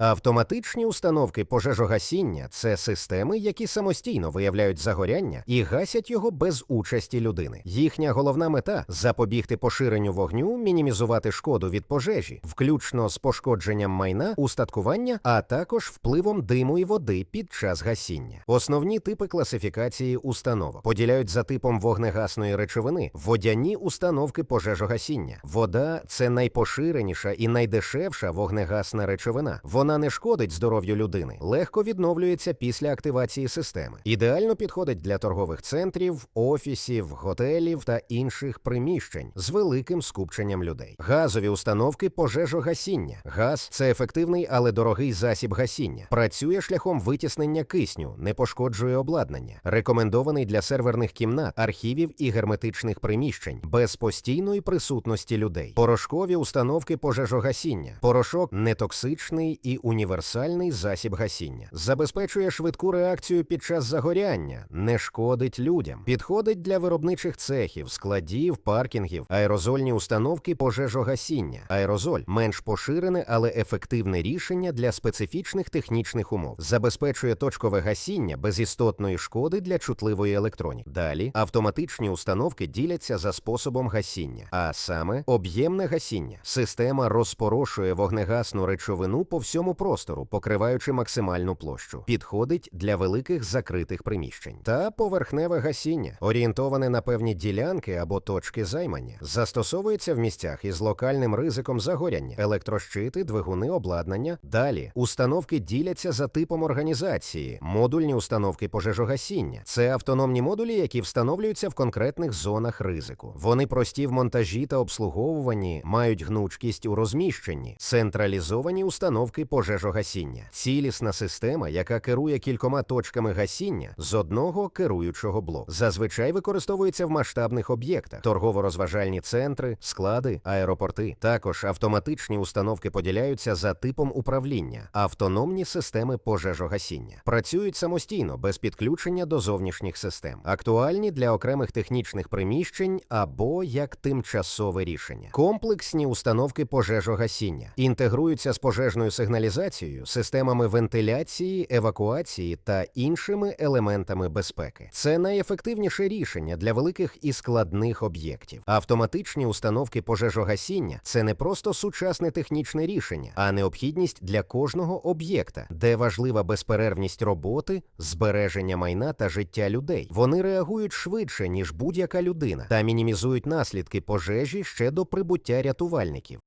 Автоматичні установки пожежогасіння це системи, які самостійно виявляють загоряння і гасять його без участі людини. Їхня головна мета запобігти поширенню вогню, мінімізувати шкоду від пожежі, включно з пошкодженням майна, устаткування, а також впливом диму і води під час гасіння. Основні типи класифікації установок поділяють за типом вогнегасної речовини водяні установки пожежогасіння. Вода це найпоширеніша і найдешевша вогнегасна речовина. Вона не шкодить здоров'ю людини, легко відновлюється після активації системи. Ідеально підходить для торгових центрів, офісів, готелів та інших приміщень з великим скупченням людей. Газові установки пожежогасіння. Газ це ефективний, але дорогий засіб гасіння. Працює шляхом витіснення кисню, не пошкоджує обладнання. Рекомендований для серверних кімнат, архівів і герметичних приміщень без постійної присутності людей. Порошкові установки пожежогасіння. Порошок нетоксичний і універсальний засіб гасіння. Забезпечує швидку реакцію під час загоряння, не шкодить людям. Підходить для виробничих цехів, складів, паркінгів, аерозольні установки пожежогасіння. Аерозоль менш поширене, але ефективне рішення для специфічних технічних умов. Забезпечує точкове гасіння без істотної шкоди для чутливої електроніки. Далі автоматичні установки діляться за способом гасіння, а саме об'ємне гасіння. Система розпорошує вогнегасну речовину по всьому простору, покриваючи максимальну площу. Підходить для великих закритих приміщень. Та поверхневе гасіння, орієнтоване на певні ділянки або точки займання, застосовується в місцях із локальним ризиком загоряння, електрощити, двигуни, обладнання. Далі установки діляться за типом організації, модульні установки пожежогасіння. Це автономні модулі, які встановлюються в конкретних зонах ризику. Вони прості в монтажі та обслуговуванні, мають гнучкість у розміщенні, централізовані установки пожежогасіння, цілісна система, яка керує кількома точками гасіння з одного керуючого блоку. Зазвичай використовується в масштабних об'єктах, торгово-розважальні центри, склади, аеропорти. Також автоматичні установки поділяються за типом управління, автономні системи пожежогасіння. Працюють самостійно без підключення до зовнішніх систем, актуальні для окремих технічних приміщень або як тимчасове рішення. Комплексні установки пожежогасіння інтегруються з пожежною сигналізацією, системами вентиляції, евакуації та іншими елементами безпеки. Це найефективніше рішення для великих і складних об'єктів. Автоматичні установки пожежогасіння це не просто сучасне технічне рішення, а необхідність для кожного об'єкта, де важлива безперервність роботи, збереження майна та життя людей. Вони реагують швидше ніж будь-яка людина та мінімізують наслідки пожежі ще до прибуття рятувальників.